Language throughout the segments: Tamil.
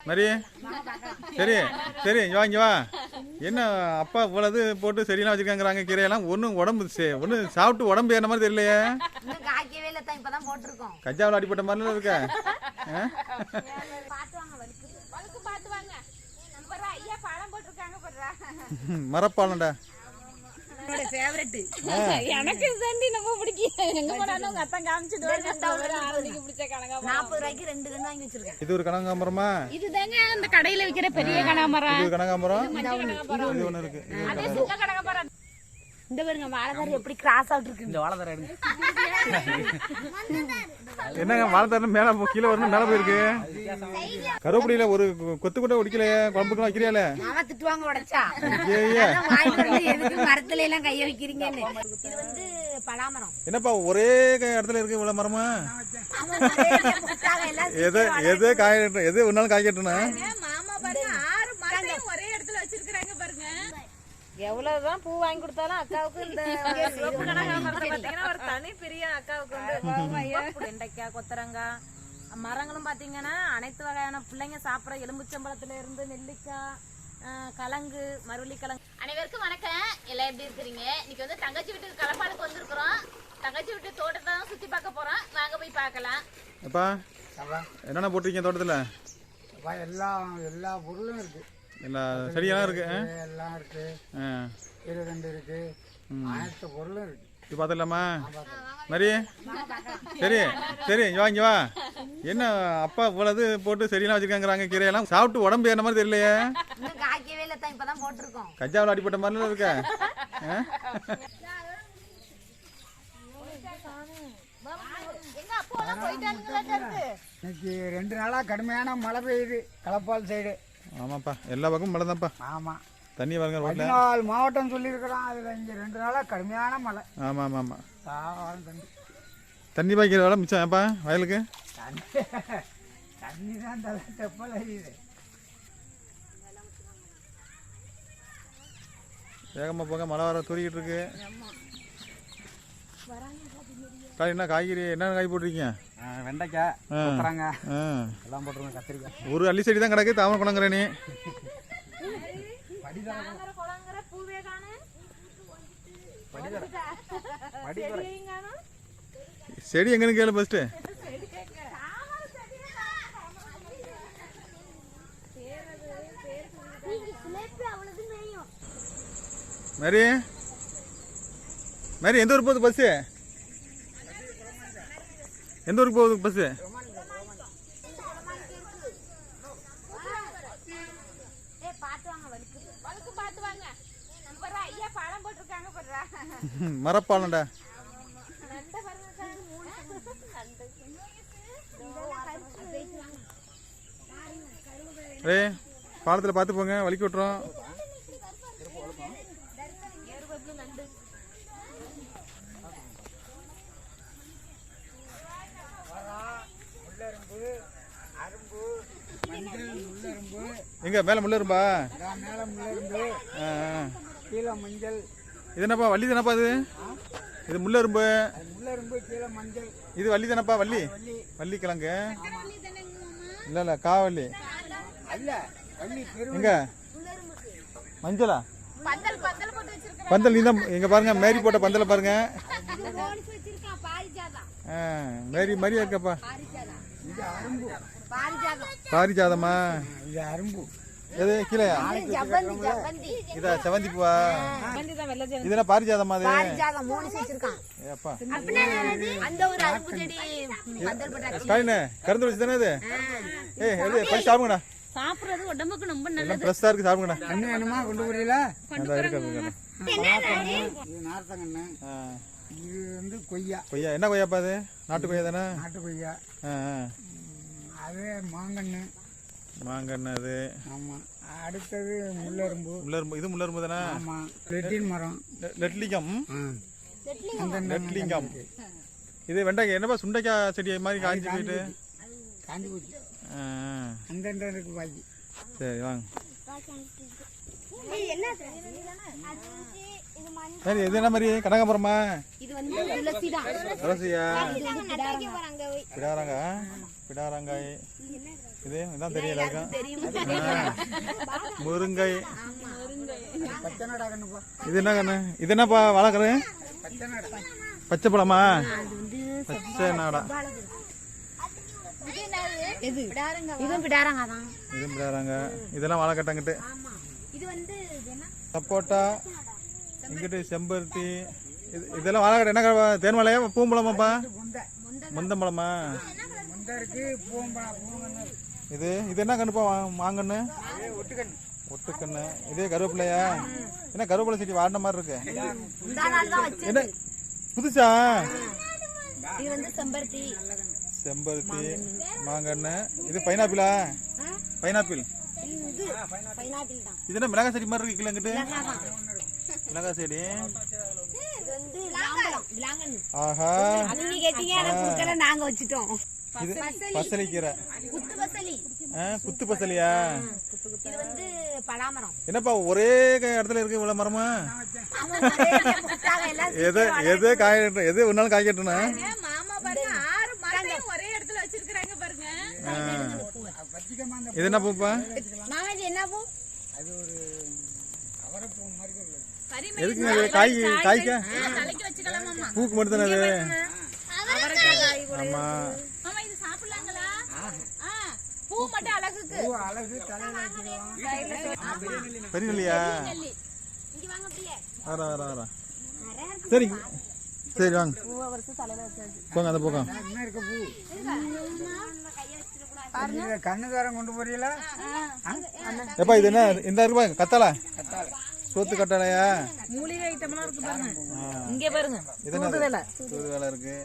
மரி சரி சரி இங்க வா இங்க வா. என்ன அப்பா இவ்வளவு போட்டு சரியெல்லாம் வச்சிருக்காங்கிறாங்க கீரையெல்லாம்? ஒன்றும் உடம்பு ஒன்றும் சாப்பிட்டு உடம்பு ஏறின மாதிரி தெரியலையே. கஜாவில் அடிப்பட்ட மாதிரிலாம் இருக்க. ஆ? என்னோட ஃபேவரட் எனக்கு தண்டி ரொம்ப பிடிக்கும். எங்க போனாலும் உங்க அத்தான் காமிச்சிட்டு பிடிச்ச நாற்பது ரூபாய்க்கு ரெண்டு வாங்கி வச்சிருக்கேன். இது ஒரு கனகாம்பரமா? இதுதாங்க அந்த கடையில விக்கிற பெரிய கனகாமரம் இது கனகாம்பரம்? இது ஒன்று இருக்கு. அதே சின்ன கனகாமரம் இந்த பாருங்க வாழைக்காரி எப்படி கிராஸ் அவுட் இருக்கு இந்த வாழை எடுங்க. என்னங்க வாழை தரணும் மேலே கீழே வரணும் மேலே போயிருக்கு. கருவேப்பிலையில ஒரு கொத்து கூட ஒடிக்கலையே குழம்புக்குலாம் வைக்கிறியால? மாமா திட்டுவாங்க உடைச்சா. ஐயே அதான் வாங்கிட்டு வந்து எதுக்கு மரத்துல எல்லாம் கைய வைக்கிறீங்கன்னு. இது வந்து பலாமரம். என்னப்பா ஒரே க- இடத்துல இருக்கு இவ்வளவு மரமா? எது எது காய எது ஒன்னாலும் காய் கட்டணும் மாமா பாருங்க ஆறு மரத்தையும் ஒரே இடத்துல வச்சிருக்காங்க பாருங்க. எவ்வளவுதான் பூ வாங்கி கொடுத்தாலும் அக்காவுக்கு இந்த சிவப்பு கனகாமரத்தை பாத்தீங்கன்னா ஒரு தனி பெரிய அக்காவுக்கு வந்து வெண்டைக்காய் கொத்தரங்காய் மரங்களும் பாத்தீங்கன்னா அனைத்து வகையான பிள்ளைங்க சாப்பிட்ற எலும்புச்சம்பழத்துல இருந்து நெல்லிக்காய் ஆஹ், கலங்கு மருளி கலங்கு அனைவருக்கும் வணக்கம். எல்லாம் எப்படி இருக்கிறீங்க? இன்னைக்கு வந்து தங்கச்சி வீட்டுக்கு களப்பாடுக்கு வந்திருக்கிறோம். தங்கச்சி வீட்டு தோட்டத்தை தான் சுத்தி பார்க்க போறோம். வாங்க போய் பார்க்கலாம். அப்பா என்னென்ன போட்டிருக்கீங்க தோட்டத்துல? எல்லா எல்லா பொருளும் இருக்கு. எல்லா செடியெல்லாம் இருக்கு ஆ? எல்லாம் இருக்கு. ஆ. இருதண்டு இருக்கு. அனைத்து பொருளும் இருக்கு. இது பார்த்துடலாமா? மரி. சரி சரி இங்க வா இங்க வா. என்ன அப்பா இவ்வளவு போட்டு சரியெல்லாம் வச்சிருக்காங்கிறாங்க கீரையெல்லாம்? சாப்பிட்டு உடம்பு ஏறின மாதிரி தெரியலையே. கஜாவில் அடிப்பட்ட மாதிரிலாம் இருக்க. இன்னைக்கு ரெண்டு நாளா கடுமையான மழை பெய்யுது களப்பால் சைடு. ஆமாப்பா எல்லா பக்கமும் மழை தான்ப்பா ஆமா. தண்ணி வருங்க ரோட்ல. பதினாலு மாவட்டம் சொல்லியிருக்கிறோம் அதுல இங்க ரெண்டு நாளா கடுமையான மழை. ஆமா ஆமா ஆமா தாவாரம் தண்ணி. தண்ணி பாய்க்கிற வேலை மிச்சம் ஏப்பா வயலுக்கு? தண்ணி தண்ணி தான் தலை தெப்பல் அறியுது வேகமா போங்க மழை வர தூரிக்கிட்டு இருக்கு. காய் என்ன காய்கறி என்ன காய் போட்டிருக்கீங்க? வெண்டைக்காய். எல்லாம் போட்டுருங்க கத்திரிக்காய். ஒரு அள்ளி செடி தான் கிடக்கு தாமரை குளங்குற நீ. செடி எங்கன்னு கேளு ஃபர்ஸ்ட் மேரி. மேரி எந்த ஊருக்கு போகுது பஸ்ஸு எந்த ஊருக்கு போகுது பஸ்ஸு? நண்டு ஏய் பாலத்தில் பார்த்து போங்க வலிக்கு விட்டுறோம் முள்ளரும்பு அரும்பு மஞ்சள் முள்ளரும்பு எங்க மேலே முள்ள இரும்பா மேல முள்ளரும்பு ஆ, கீழே மஞ்சள் இது என்னப்பா வள்ளி தானப்பா இது இது முள்ள இரும்பு. முள்ளரும்பு கீழே மஞ்சள் இது வள்ளி தானப்பா வள்ளி? வள்ளி கிழங்கு. இல்லை இல்லை காவள்ளி எங்க? மஞ்சளா? பந்தல் நீ தான் இங்க பாருங்க மேரி போட்ட பந்தல பாருங்க. மேரி மாதிரியா இருக்கப்பா. பாரிஜாதம்? பாரிஜாதமா இது அரும்பு. எது கீழே? ஜவ்வந்தி ஜவ்வந்தி இதா செவந்தி பூவா? இது என்ன பாரிஜாதமா அது? பாரிஜாதம் மூணு வச்சிருக்கான். ஏப்பா. அந்த ஒரு அரும்பு செடி. பந்தல் போட்டாச்சு ஸ்டாலினு கறந்து வச்சு தானே இது ஏய் எது போய் சாப்பிடுங்கடா. சாப்பிடுறது உடம்புக்கு ரொம்ப எல்லாம் ஃப்ரெஷ்ஷாக இருக்கு சாப்பிடுங்கடா. கண்ணு வேணுமா கொண்டு இருக்கு இருக்கு இது நார்த்தங்கண்ணு ஆ. இது வந்து கொய்யா. கொய்யா. என்ன கொய்யாப்பா அது? நாட்டு கொய்யா தானே? நாட்டு கொய்யா. ஆ. அது மாங்கன்று மாங்கன்னு அது. ஆமா. அடுத்தது முள்ளரும்பு. முள்ளரும்பு. இது முள்ளரும்பு தானே? ஆமா. லெட்டின் மரம். லெட்லிங்கம் லெட்லிங்கம் இது வெண்டைக்காய். என்னப்பா சுண்டைக்காய் செடி மாதிரி காஞ்சி போயிட்டு? காஞ்சி போச்சு ஆ, ஆ. அந்தண்ட இருக்கு பாக்கி. சரி வாங்க. சரி இது என்ன மாதிரி? கனகாம்பரமா? இது வந்து துளசி தான். துளசியா. பிடாரங்க? பிடாரங்காய். இது? இதான் தெரியல முருங்கை. இது என்ன கண்ணு? இது என்னப்பா வளர்க்குறது? பச்சை பழமா? பச்சை நாடா. இதுவும் இது பிடாரங்க இதெல்லாம் வாழைக்கட்டங்கிட்டு ஆமா இது வந்து இது என்ன சப்போட்டா இங்கிட்டு செம்பருத்தி. இது இதெல்லாம் வாழைக்கட்டை என்ன தேன்மலையா பூம்பழமாப்பா? முண்டை. முந்தம்பழமா. இது இது என்ன கண்ணுப்பா வா- மாங்கன்னு ஏ ஒட்டுக்கண்ணு ஒட்டுக்கண்ணு இதே கருவேப்பிலையா? என்ன கருவேப்பிலை செடி வாடின மாதிரி இருக்கு? இந்த நாள் தான் வச்சு என்ன புதுசா? இது. வந்து செம்பருத்தி. செம்பருத்தி மாங்கன்னு இது பைனாப்பிளா பைனாப்பிள் பைனாப்பிள் தான் இது என்ன மிளகாய் செடி மாதிரி இருக்கு கிலங்கிட்டு மிளகாய் செடி. ஆஹா. நீங்க கேட்டீங்க எனக்கு கொடுக்கல நாங்க வச்சுட்டோம் இது குத்து பசலி ஆ, குத்து பசலியா? இது வந்து பலாமரம் என்னப்பா ஒரே இடத்துல இருக்கு இவ்வளவு மரமா? எது எது காய எது ஒரு நாள் காய் கட்டணும் மாமா பாருங்க ஆறு மரத்தையும் ஒரே இடத்துல வச்சிருக்காங்க பாருங்க. பச்சிக்கமா அந்த இது என்ன பூப்பா? மாமா இது என்ன பூ? அது ஒரு அவரைப்பூ மாதிரி இது? காய் காய்க்க பூக்கு மட்டும் தானே அது அவரைக்காய். காய் கூட. ஆமா மாமா இது சாப்பிடலாங்களா? ஆ, பூ மட்டும் அழகுக்கு. பூ அழகு தலையில வச்சிருவோம் பெரிய இல்லையா நெல்லி. இங்க வாங்க அப்படியே. வர வர வர சரி. சரி வாங்க. பூவை வருஷம் தலையில வச்சாச்சு. போங்க அந்த என்ன இருக்கு பூ? இது கண்ணுக்காரன் கொண்டு போறீங்களா? எப்பா இது என்ன? இந்த ரூபா கத்தாழை? சோத்து கட்டாளையா மூலிகை ஐட்டம்லாம் இருக்கு பாருங்க. இங்க பாருங்க. தூது வேலை இருக்கு.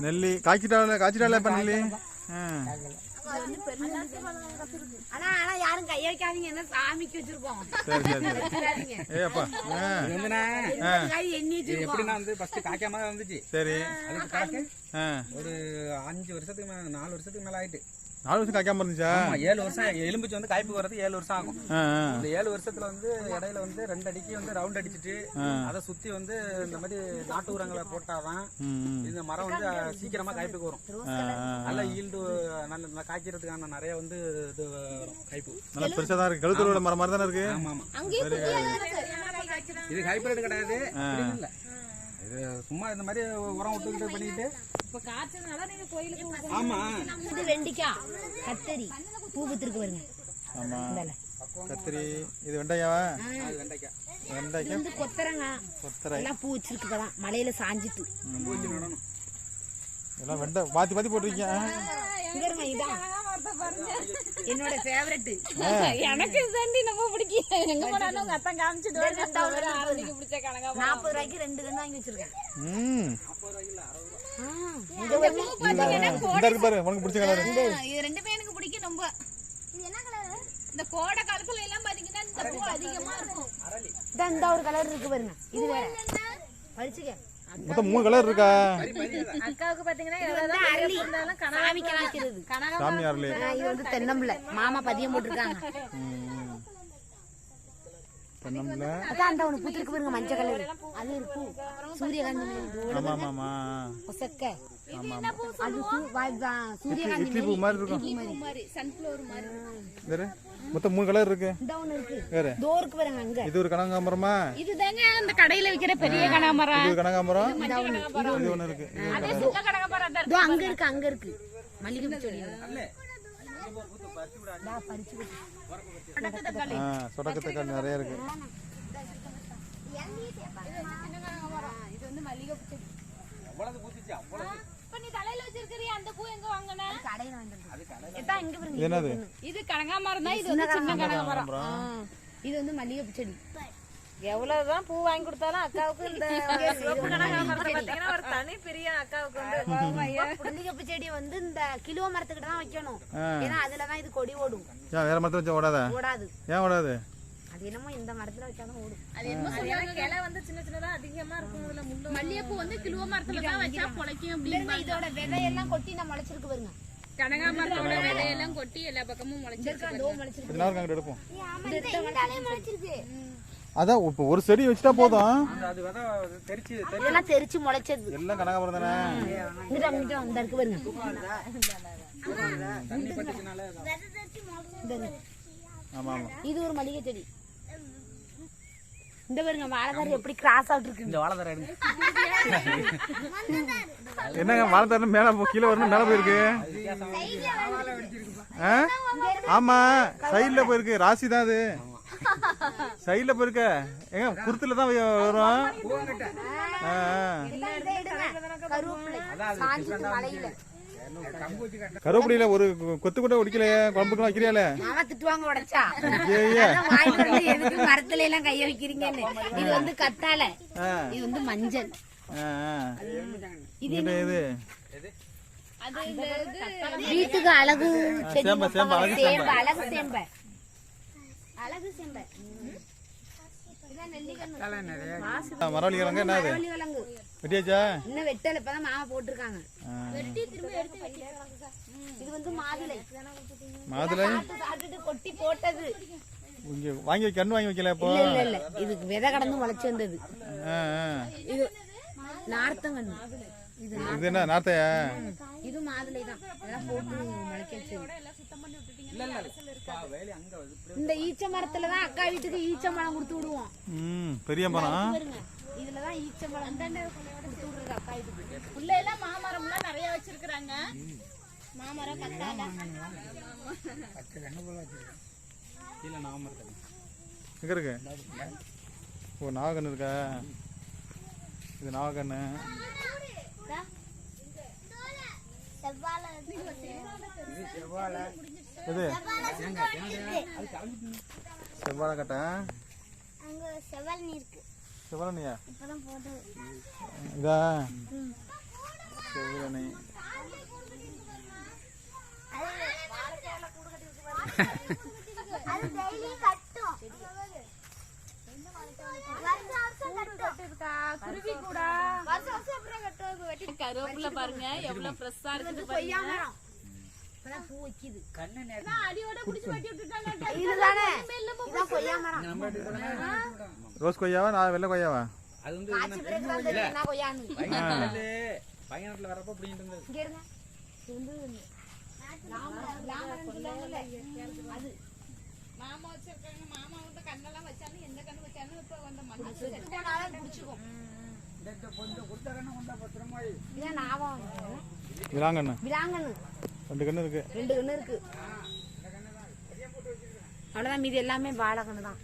நெல்லி. காய்ச்சிட்டால காய்ச்சிட்டால இப்ப நெல்லி? ஆ. ஆனா வைக்காதீங்க என்ன சாமிக்கு வச்சிருக்கோம். சரி சரி வச்சிருக்கோம். எப்படின்னா வந்து ஃபர்ஸ்ட் காய்க்காம தான் வந்துச்சு? சரி. அதுக்கு. ஒரு அஞ்சு வருஷத்துக்கு மேல நாலு வருஷத்துக்கு மேல ஆயிட்டு. நாலு வருஷம் காய்க்காம இருந்துச்சா? ஆமா ஏழு வருஷம் எலும்பிச்சு வந்து காய்ப்பு வரது ஏழு வருஷம் ஆகும். இந்த ஏழு வருஷத்துல வந்து இடையில வந்து ரெண்டு அடிக்கு வந்து ரவுண்ட் அடிச்சிட்டு அதை சுத்தி வந்து இந்த மாதிரி நாட்டு உரங்களை போட்டாதான். இந்த மரம் வந்து சீக்கிரமா காய்ப்புக்கு வரும். நல்ல ஈல்டு நல்ல காய்க்கிறதுக்கான நிறைய வந்து இது நல்லா பெருசா தான் இருக்கு. கழுத்தூரோட மரம் மாதிரி தானே இருக்கு? ஆமா ஆமா. இது ஹைபிரிட் கிடையாது. இல்ல. இது சும்மா இந்த மாதிரி உரம் விட்டுக்கிட்டு பண்ணிக்கிட்டு இப்ப காய்ச்சதுனால நீங்க கோயிலுக்கு ஆமா. இது வெண்டிக்காய் கத்தரி. பூ வித்துருக்கு பாருங்க. ஆமா. கத்திரி. இது வெண்டைக்காவா? அது வெண்டைக்காய் இது வெண்டைக்காய். வந்து கொத்தரங்காய் கொத்தரை. எல்லாம் பூ வச்சிருக்கு இப்பதான். மலையில சாஞ்சிட்டு. எல்லாம் வெண்டை. பாத்தி பாத்தி போட்டிருக்கீங்க. இங்க இருங்க இதான். என்னோட ஃபேவரட் எனக்கு சண்டி ரொம்ப பிடிக்கும் எங்க போனாலும் உங்க அத்தான் காமிச்சிட்டு வருது ஆரம்பிக்கு பிடிச்ச கணக்கா நாற்பது ரூபாய்க்கு ரெண்டு கன்று வாங்கி வச்சிருக்கேன். இது ரெண்டுமே எனக்கு பிடிக்கும் ரொம்ப. இது என்ன கலர்? இந்த கோடை காலத்துல எல்லாம் பாத்தீங்கன்னா இந்த பூ அதிகமா இருக்கும். இதான் இந்த ஒரு கலர் இருக்கு பாருங்க. இது வேற. பறிச்சுக்க. மொத்தம் மூணு கலர் இருக்கா? அக்காவுக்கு பாத்தீங்கன்னா சாமிக்கு வைக்கிறது சாமி அருளி. இது வந்து தென்னம்பிள்ளை. மாமா பதியம் போட்டிருக்காங்க. தென்னம்பிள்ளை அதான் அந்த ஒண்ணு பூத்திருக்கு பாருங்க மஞ்சள் கலர். அது ஒரு பூ. சூரியகாந்தி ஆமா ஆமா ஆமா. ஒசக்க. அது சூரியகாந்தி இட்லி பூ மாதிரி இருக்கும். மாதிரி. சன்ஃபிளவர் மாதிரி வேறு? மொத்தம் மூணு கலர் இருக்கு. இந்த ஒண்ணு இருக்கு. வேறு? தோருக்கு பாருங்க அங்க. இது ஒரு கனகாம்பரமா? இதுதாங்க அந்த கடையில விக்கிற பெரிய கனகாமரம் இது ஒரு கனகாம்பரம்? இது ஒன்று இருக்கு. கனகாம்பரம். தான் இதோ அங்க இருக்கு அங்க இருக்கு. மல்லிகை செடி பறிச்சு. ஆ சொடக்கத்தக்காளி நிறைய இருக்கு. இது வந்து மல்லிகை பூ அவ்வளவு பூச்சிச்சு அவ்வளவு இப்ப நீ தலையில வச்சிருக்கிறிய? அந்த பூ எங்க வாங்கின? கடையில வாங்கிட்டு வந்தது. இதான் இங்க பாருங்க. இது என்னது? இது கனகாமரம் தான் இது வந்து சின்ன கனகாமரம் இது வந்து மல்லிகை செடி எவ்வளவுதான் பூ வாங்கி கொடுத்தாலும் அக்காவுக்கு இந்த சிவப்பு கனகாமரத்தை பாத்தீங்கன்னா ஒரு தனி பிரியம் அக்காவுக்கு வந்து. மல்லிகை செடி வந்து இந்த கிலோ மரத்துக்கிட்ட தான் வைக்கணும். ஏன்னா அதுலதான் இது கொடி ஓடும். வேற மரத்தில் வச்சா ஓடாத? ஓடாது. ஏன் ஓடாது? அது என்னமோ இந்த மரத்துல வச்சாதான் ஓடும். அது என்ன சொல்லுவாங்க கிளை வந்து சின்ன சின்னதா அதிகமா இருக்கும் இதுல முள்ளு. மல்லிகைப்பூ வந்து கிலோ மரத்துல தான் வச்சா பொழைக்கும் பாருங்க, இதோட விதையெல்லாம் கொட்டி நான் முளைச்சிருக்கு பாருங்க. கனகாமரத்தோட விதையெல்லாம் கொட்டி எல்லா பக்கமும் முளைச்சிருக்கு அங்கிட்டு எடுப்போம். அதான் இப்போ ஒரு செடி வச்சுட்டா போதும். அது விதை தெரிச்சு இதெல்லாம் தெரிச்சு. முளைச்சது. எல்லாம் கனகாபுரம் தானே? இங்கிட்ட அங்கிட்ட வந்தா இருக்கு பாருங்க தண்ணி பட்டுச்சுனால ஆமா ஆமா. இது ஒரு மல்லிகை செடி. இந்த பாருங்க வாழைதாரி எப்படி கிராஸ் ஆகிட்டு இருக்கு. இந்த வாழை தர எடுங்க. என்னங்க தரணும் மேல போ- கீழே வரணும் மேல போயிருக்கு? ஆ? ஆமா சைடுல போயிருக்கு ராசி தான் அது. சைடுல போயிருக்க. ஏங்க குருத்துல தான் வரும். கருவேப்பிலையில ஒரு கொத்து கூட ஒடிக்கலையே குழம்புக்குலாம் வைக்கிறியால திட்டுவாங்க உடைச்சா. எதுக்கு மரத்துல எல்லாம் கைய வைக்கிறீங்கன்னு. இது வந்து கத்தாழை. ஆ, இது வந்து மஞ்சள். இது இது? வீட்டுக்கு அழகு அழகு சேம்ப. அழகு சேம்ப. அழகு சேம்ப இதான் நெல்லிக்கண்ணு தலை நிறைய மரவள்ளி கிழங்கு என்ன அது? மரவள்ளி கிழங்கு. வெட்டியாச்சா? இன்னும் வெட்டல இப்பதான் மாமா போட்டிருக்காங்க. இது வந்து மாதுளை. மாதுளை? சாப்பிட்டு சாப்பிட்டுட்டு கொட்டி போட்டது. இங்க வாங்கி கண்ணு வாங்கி வைக்கல இப்போ இல்ல இல்ல இல்ல. இதுக்கு விதை கடந்து முளைச்சு வந்தது. இது நார்த்தங்கண்ணு. இது இது என்ன நாத்தையா இது மாதுளை தான். போட்டு முளைக்க வச்சது. இல்ல இல்ல. பா, வேலி அங்க வந்து இப்படி இந்த ஈச்ச மரத்துல தான் அக்கா வீட்டுக்கு ஈச்ச மரம் கொடுத்து விடுவோம். ம் பெரிய மரம். இதுலதான் ஈச்ச மரம் கொடுத்து விடுறது அக்கா வீட்டுக்கு. உள்ள எல்லாம் மாமரம்லாம் நிறைய வச்சிருக்காங்க மாமரம் கீழே இருக்கு எங்க இருக்கு? ஓ நாகக்கண்ணு இருக்கா? இது நாகக்கண்ணு இது செவ்வாழை கட்டை செவ்வரணியா இதா? செவ்வரணி பாருங்க எவ்வளவு ஃப்ரெஷ்ஷா இருக்குது பூ வைக்குது. கண்ணு அடியோட புடிச்சு வெட்டி விட்டுட்டாங்க. இதுதானே? இதான் கொய்யா மரம். நம்ம வீட்டுக்கு போனா ரோஸ் கொய்யாவா? நான் வெள்ளை கொய்யாவா? அது வந்து தான் தெரியும் என்ன கொய்யான்னு. பையன் பையனாட்டுல வரப்ப பிடிங்கிட்டு இருந்தது. இங்க இருங்க. இது வந்து லாமரம், லாமரம்னு சொல்லுவாங்கல்ல. அது. மாமா வச்சிருக்காங்க. மாமா வந்து கண்ணெல்லாம் வச்சாலும் எந்த கண்ணு வச்சாலும் இப்ப வந்து மண்ணு செத்து போனாலும் இந்த கொஞ்சம் கொடுத்த கண்ணு கொண்டா பத்திரமா வை. இதான் ஞாபகம். விலாங்கண்ணு விலாங்கண்ணு ரெண்டு கண்ணு இருக்கு. ரெண்டு கண்ணு இருக்கு. அவ்வளவுதான் மீதி எல்லாமே வாழைக்கண்ணு தான்.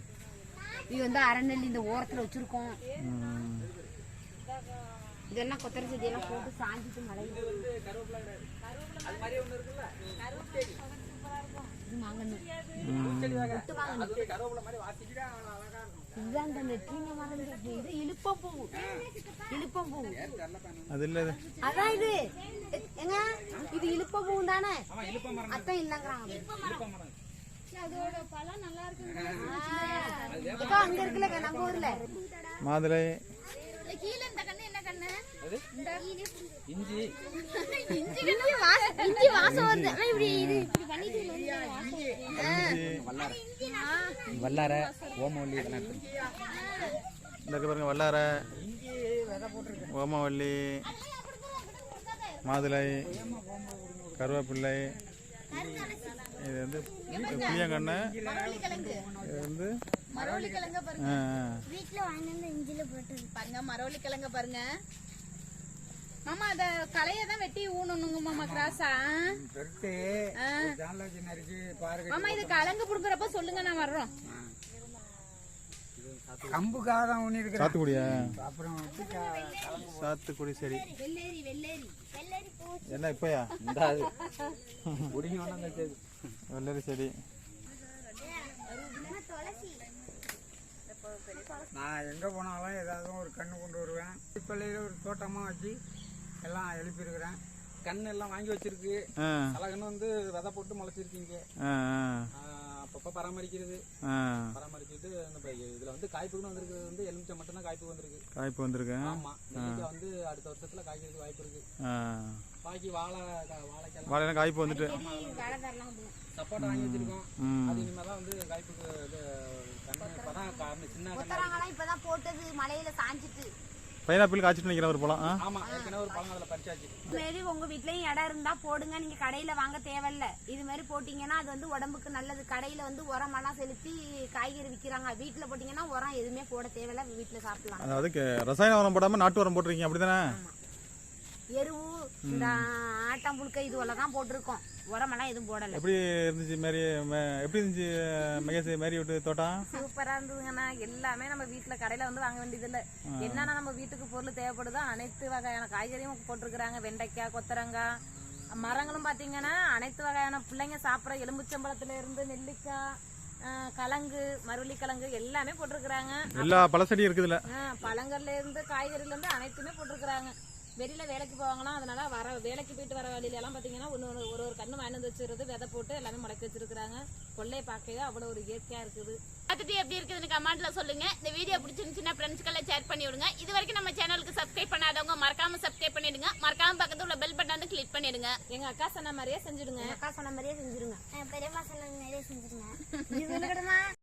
இது வந்து அரைநெல்லி இந்த ஓரத்துல வச்சிருக்கோம். இதெல்லாம் கொத்தரை செடியெல்லாம் போட்டு சாஞ்சிட்டு மழை இது மாங்கன்னு இது. இது. இழுப்பம்பூ தானே? அத்தை இல்லங்கிறாங்க. அதோட பழம் நல்லா இருக்கு இப்போ அங்க இருக்குல்ல நம்ம ஊர்ல. மாதுளை. இஞ்சி இஞ்சி. வாசம் இஞ்சி வாசம் வருது. ஆனா இப்படி இது இப்படி பண்ணிட்டு இஞ்சி வல்லார. ஓமவல்லி இந்த இருக்கு பாருங்க வல்லாரை. ஓமவல்லி மாதுளை கருவேப்பிள்ளை இது வந்து புளியங்கண்ணு இது வந்து மரவள்ளி கிழங்க பாருங்க. ஆ, ஆ. வீட்டுல வாங்கி வந்து இஞ்சில போட்டு பாருங்க மரவள்ளி கிழங்க பாருங்க. மாமா அத களைய தான் வெட்டி ஊனணுங்க மாமா கிராஸா பெருத்து ஜான்ல வச்சு நறுக்கி பாருங்க மாமா இது கலங்க புடுங்குறப்ப சொல்லுங்க நான் வர்றோம். கம்புக்காக தான் ஊனி இருக்கிறேன் சாத்துக்குடியா? அப்புறம் சாத்துக்குடி செடி. வெள்ளேரி வெள்ளேரி வெள்ளரி பூ என்ன இப்பயா? இந்த அது. குடிங்க வேணாம் வெள்ளரி செடி. துளசி. நான் எங்க போனாலும் ஏதாவது ஒரு கண்ணு கொண்டு வருவேன். இப்பள்ளையில ஒரு தோட்டமா வச்சு எல்லாம் எழுப்பியிருக்கிறேன். கண்ணு எல்லாம் வாங்கி வச்சிருக்கு. அழகுன்னு வந்து விதை போட்டு முளைச்சிருக்கீங்க. அப்பப்போ பராமரிக்கிறது. பராமரிச்சுட்டு இதுல வந்து காய்ப்புக்குன்னு வந்திருக்கிறது வந்து எலுமிச்சை மட்டும் தான் காய்ப்பு வந்திருக்கு. காய்ப்பு வந்திருக்கேன் ஆமா. வந்து அடுத்த வருஷத்துல காய்க்கிறதுக்கு வாய்ப்பு இருக்கு. பாக்கி வாழை கா- வாழைக்கெல்லாம் வாழைலாம் காய்ப்பு வந்துட்டு. சப்போட்டா வாங்கி வச்சிருக்கோம். அது இனிமேல் தான் வந்து காய்ப்புக்கு இது இப்பதான் சின்ன இப்பதான் போட்டது மலையில சாஞ்சிட்டு. பைனாப்பிள் காய்ச்சிட்டு நிற்கிற ஒரு பழம் ஆ? ஆமா ஏற்கனவே ஒரு பழம் அதில் பறிச்சாச்சு. இது மாதிரி உங்க வீட்லயும் இடம் இருந்தா போடுங்க. நீங்க கடையில வாங்க தேவையில்ல. இது மாதிரி போட்டீங்கன்னா அது வந்து உடம்புக்கு நல்லது. கடையில வந்து உரமெல்லாம் செலுத்தி காய்கறி விக்கிறாங்க. வீட்டுல போட்டீங்கன்னா உரம் எதுவுமே போட தேவையில்ல. வீட்டுல சாப்பிடலாம். அதாவது ரசாயன உரம் போடாமல் நாட்டு உரம் போட்டிருக்கீங்க. அப்படிதானே? எருவு இந்த ஆட்டம் புழுக்க இதுவெல்லாம் தான் போட்டிருக்கோம். உரமெல்லாம் எதுவும் போடல. எப்படி இருந்துச்சு மாரி மே- எப்படி இருந்துச்சு மகேஷ் மாரி விட்டு தோட்டம்? சூப்பரா இருந்ததுங்கண்ணா. எல்லாமே நம்ம வீட்டுல கடையில வந்து வாங்க வேண்டியது இல்ல என்னென்ன நம்ம வீட்டுக்கு பொருள் தேவைப்படுதோ அனைத்து வகையான காய்கறியும் போட்டிருக்கிறாங்க. வெண்டைக்காய் கொத்தரங்காய் மரங்களும் பாத்தீங்கன்னா அனைத்து வகையான பிள்ளைங்க சாப்பிட்ற எலும்புச்சம்பழத்துல இருந்து நெல்லிக்காய் ஆஹ் கலங்கு மருளி கிழங்கு எல்லாமே போட்டிருக்கிறாங்க. எல்லா பழச்செடியும் இருக்குதுல்ல பழங்கள்ல இருந்து காய்கறில இருந்து அனைத்துமே போட்டிருக்கிறாங்க. வெளியில வேலைக்கு போவாங்களா அதனால வர வேலைக்கு போயிட்டு வர வழியில எல்லாம் பாத்தீங்கன்னா ஒண்ணு ஒண்ணு ஒரு ஒரு கண்ணு வாங்கி வந்து வச்சிருது விதை போட்டு எல்லாமே முளைக்க வச்சிருக்காங்க கொள்ளையை பார்க்கவே அவ்வளவு ஒரு இயற்கையா இருக்குது. பார்த்துட்டு எப்படி இருக்குதுன்னு கமெண்ட்ல சொல்லுங்க. இந்த வீடியோ பிடிச்சிருந்துச்சுன்னா ஃப்ரெண்ட்ஸ்க்கெல்லாம் ஷேர் பண்ணி விடுங்க. இது வரைக்கும் நம்ம சேனலுக்கு சப்ஸ்கிரைப் பண்ணாதவங்க மறக்காம சப்ஸ்கிரைப் பண்ணிடுங்க. மறக்காம பக்கத்துல உள்ள பெல் பட்டன் வந்து கிளிக் பண்ணிடுங்க. எங்க அக்கா சொன்ன மாதிரியே செஞ்சுடுங்க. அக்கா சொன்ன மாதிரியே செஞ்சிருங்க. பெரியம்மா சொன்னது நிறைய செஞ்சுருங்க